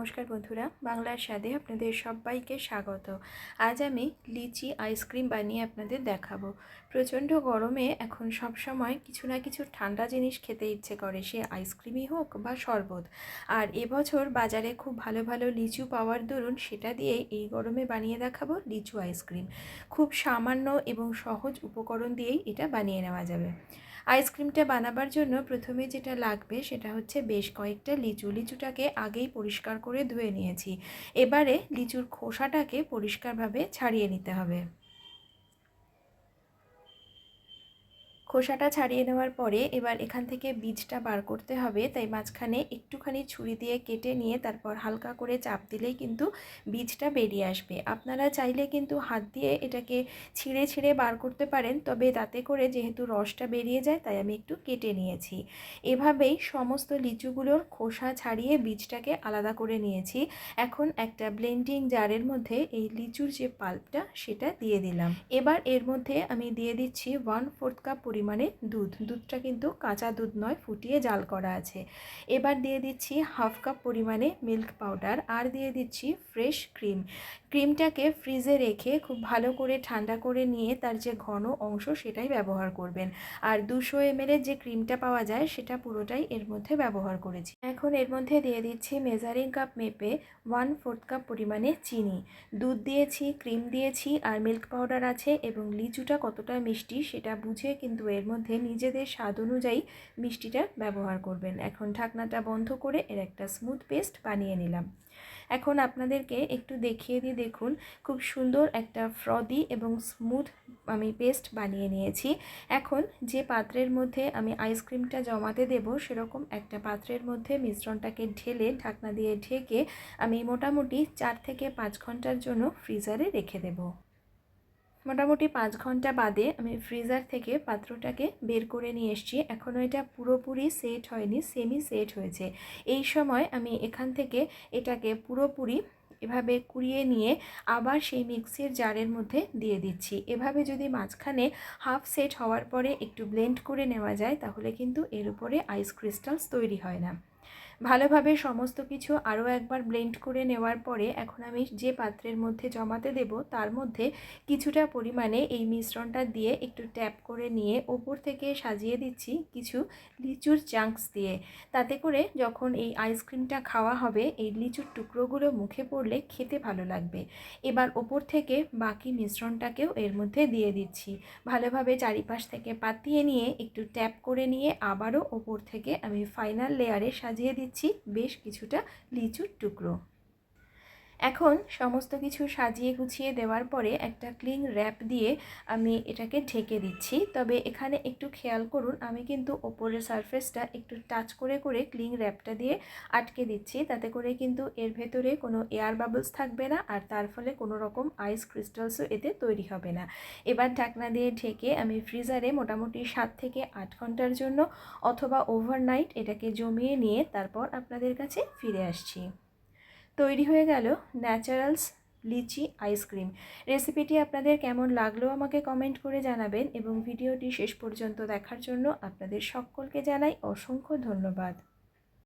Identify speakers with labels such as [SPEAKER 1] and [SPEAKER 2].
[SPEAKER 1] নমস্কার বন্ধুরা, বাংলার স্বাদে আপনাদের সবাইকে স্বাগত। আজ আমি লিচি আইসক্রিম বানিয়ে আপনাদের দেখাবো। প্রচণ্ড গরমে এখন সব সময় কিছু না কিছু ঠান্ডা জিনিস খেতে ইচ্ছে করে, সে আইসক্রিমই হোক বা শরবত। আর এবছর বাজারে খুব ভালো ভালো লিচু পাওয়ার দরুন সেটা দিয়ে এই গরমে বানিয়ে দেখাবো লিচু আইসক্রিম। খুব সামান্য এবং সহজ উপকরণ দিয়েই এটা বানিয়ে নেওয়া যাবে। আইসক্রিমটা বানাবার জন্য প্রথমে যেটা লাগবে সেটা হচ্ছে বেশ কয়েকটা লিচু। লিচুটাকে আগেই পরিষ্কার করে ধুয়ে নিয়েছি। এবারে লিচুর খোসাটাকে পরিষ্কারভাবে ছাড়িয়ে নিতে হবে। খোসাটা ছাড়িয়ে নেওয়ার পরে এবার এখান থেকে বীজটা বার করতে হবে। তাই মাঝখানে একটুখানি ছুরি দিয়ে কেটে নিয়ে তারপর হালকা করে চাপ দিলেই কিন্তু বীজটা বেরিয়ে আসবে। আপনারা চাইলে কিন্তু হাত দিয়ে এটাকে ছিঁড়ে ছিঁড়ে বার করতে পারেন, তবে তাতে করে যেহেতু রসটা বেরিয়ে যায়, তাই আমি একটু কেটে নিয়েছি। এভাবেই সমস্ত লিচুগুলোর খোসা ছাড়িয়ে বীজটাকে আলাদা করে নিয়েছি। এখন একটা ব্লেন্ডিং জারের মধ্যে এই লিচুর যে পাল্পটা, সেটা দিয়ে দিলাম। এবার এর মধ্যে আমি দিয়ে দিচ্ছি ওয়ান ফোর্থ কাপ পরিমাণে দুধ। দুধটা কিন্তু কাঁচা দুধ নয়, ফুটিয়ে জাল করা আছে। এবার দিয়ে দিচ্ছি হাফ কাপ পরিমাণে মিল্ক পাউডার আর দিয়ে দিচ্ছি ফ্রেশ ক্রিম। ক্রিমটাকে ফ্রিজে রেখে খুব ভালো করে ঠান্ডা করে নিয়ে তার যে ঘন অংশ সেটাই ব্যবহার করবেন। আর দুশো এমএলের যে ক্রিমটা পাওয়া যায় সেটা পুরোটাই এর মধ্যে ব্যবহার করেছি। এখন এর মধ্যে দিয়ে দিচ্ছি মেজারিং কাপ মেপে ওয়ান ফোর্থ কাপ পরিমাণে চিনি। দুধ দিয়েছি, ক্রিম দিয়েছি আর মিল্ক পাউডার আছে এবং লিচুটা কতটা মিষ্টি সেটা বুঝে কিন্তু এর মধ্যে নিজেদের স্বাদ অনুযায়ী মিষ্টিটা ব্যবহার করবেন। এখন ঢাকনাটা বন্ধ করে এর একটা স্মুথ পেস্ট বানিয়ে নিলাম। এখন আপনাদেরকে একটু দেখিয়ে দিই দেখুন, খুব সুন্দর একটা ফ্রদি এবং স্মুথ আমি পেস্ট বানিয়ে নিয়েছি। এখন যে পাত্রের মধ্যে আমি আইসক্রিমটা জমাতে দেব, সেরকম একটা পাত্রের মধ্যে মিশ্রণটাকে ঢেলে ঢাকনা দিয়ে ঢেকে আমি মোটামুটি চার থেকে পাঁচ ঘণ্টার জন্য ফ্রিজারে রেখে দেবো। মোটামুটি পাঁচ ঘণ্টা বাদে আমি ফ্রিজার থেকে পাত্রটাকে বের করে নিয়ে এসেছি। এখনও এটা পুরোপুরি সেট হয়নি সেমি সেট হয়েছে। এই সময় আমি এখান থেকে এটাকে পুরোপুরি এভাবে কুড়িয়ে নিয়ে আবার সেই মিক্সির জারের মধ্যে দিয়ে দিচ্ছি। এভাবে যদি মাঝখানে হাফ সেট হওয়ার পরে একটু ব্লেন্ড করে নেওয়া যায়, তাহলে কিন্তু এর উপরে আইস ক্রিস্টালস তৈরি হয় না। ভালোভাবে সমস্ত কিছু আরও একবার ব্লেন্ড করে নেওয়ার পরে এখন আমি যে পাত্রের মধ্যে জমাতে দেব, তার মধ্যে কিছুটা পরিমাণে এই মিশ্রণটা দিয়ে একটু ট্যাপ করে নিয়ে ওপর থেকে সাজিয়ে দিচ্ছি কিছু লিচুর চাঙ্কস দিয়ে। তাতে করে যখন এই আইসক্রিমটা খাওয়া হবে, এই লিচুর টুকরোগুলো মুখে পড়লে খেতে ভালো লাগবে। এবার ওপর থেকে বাকি মিশ্রণটাকেও এর মধ্যে দিয়ে দিচ্ছি। ভালোভাবে চারিপাশ থেকে পাতিয়ে নিয়ে একটু ট্যাপ করে নিয়ে আবারও ওপর থেকে আমি ফাইনাল লেয়ারে সাজিয়ে দিচ্ছি দিচ্ছি বেশ কিছুটা লিচুর টুকরো। এখন সমস্ত কিছু সাজিয়ে গুছিয়ে দেওয়ার পরে একটা ক্লিং র্যাপ দিয়ে আমি এটাকে ঢেকে দিচ্ছি। তবে এখানে একটু খেয়াল করুন, আমি কিন্তু ওপরের সারফেসটা একটু টাচ করে করে ক্লিং র্যাপটা দিয়ে আটকে দিচ্ছি। তাতে করে কিন্তু এর ভেতরে কোনো এয়ার বাবলস থাকবে না আর তার ফলে কোনো রকম আইস ক্রিস্টালসও এতে তৈরি হবে না। এবার ঢাকনা দিয়ে ঢেকে আমি ফ্রিজারে মোটামুটি সাত থেকে আট ঘণ্টার জন্য অথবা ওভারনাইট এটাকে জমিয়ে নিয়ে তারপর আপনাদের কাছে ফিরে আসছি। তৈরি হয়ে গেল ন্যাচারালস লিচি আইসক্রিম। রেসিপিটি আপনাদের কেমন লাগল আমাকে কমেন্ট করে জানাবেন এবং ভিডিওটি শেষ পর্যন্ত দেখার জন্য আপনাদের সকলকে জানাই অসংখ্য ধন্যবাদ।